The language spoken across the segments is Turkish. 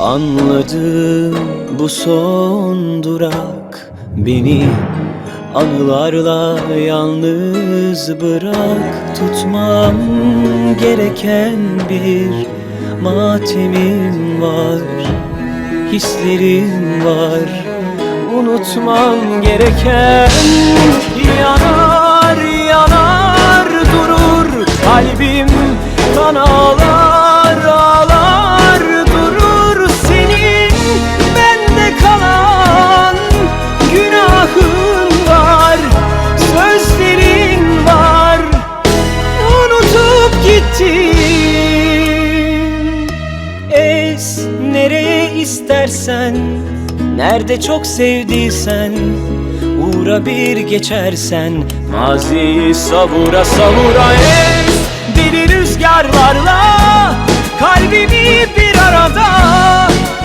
Anladım bu son durak. Beni anılarla yalnız bırak. Tutmam gereken bir matemim var. Hislerim var. Unutmam gereken Yanar yanar durur istersen Nerede çok sevdiysen Uğra bir geçersen Maziyi savura savura es. Deli rüzgarlarla Kalbimi bir arada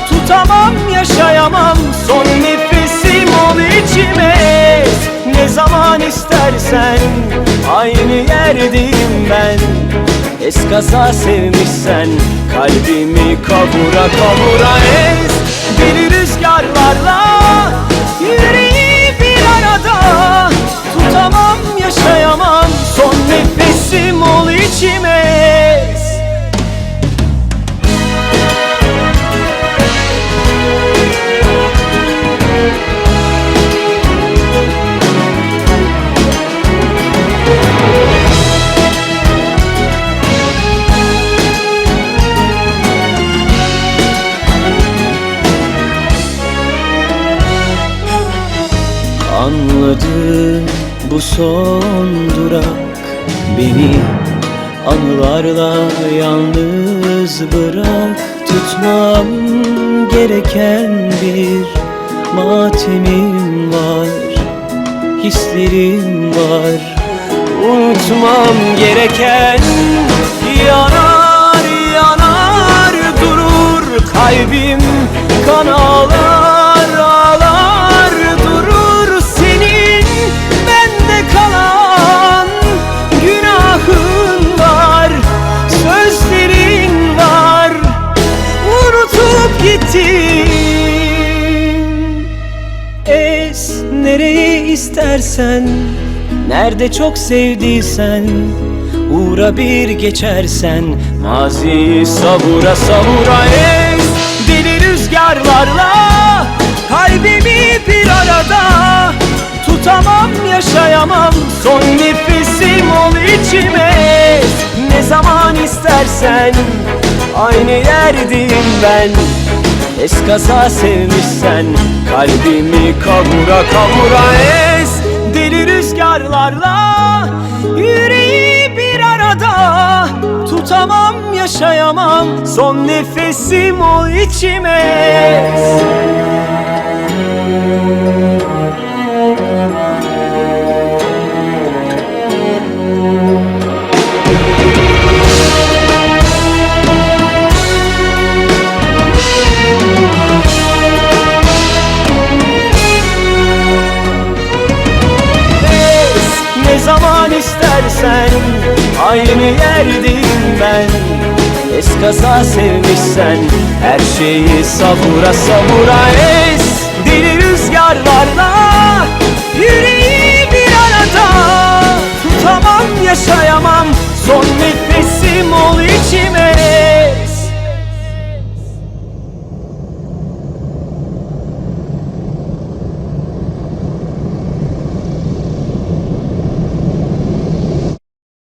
Tutamam yaşayamam. Son nefesim ol içime. Ne zaman istersen Aynı yerdeyim ben Eskaza sevmişsen Kalbimi kavura kavura ez Deli rüzgarlarla Anladım bu son durak Beni. Anılarla yalnız bırak Tutmam gereken bir matemim var Hislerim var. Unutmam gereken Yanar yanar durur Kalbim kan ağlar nereye istersen Nerede çok sevdiysen Uğra bir geçersen. Maziyi savura savura es Deli rüzgarlarla Kalbimi bir arada Tutamam yaşayamam. Son nefesim ol içime Ne zaman istersen Aynı yerdeyim ben Eskaza sevmişsen Kalbimi kavura kavura ez Deli rüzgarlarla Yüreği bir arada Tutamam yaşayamam. Son nefesim ol içime. Es Aynı yerdeyim ben. Eskaza sevmişsen Her şeyi savura savura es. Deli rüzgarlarla Yüreği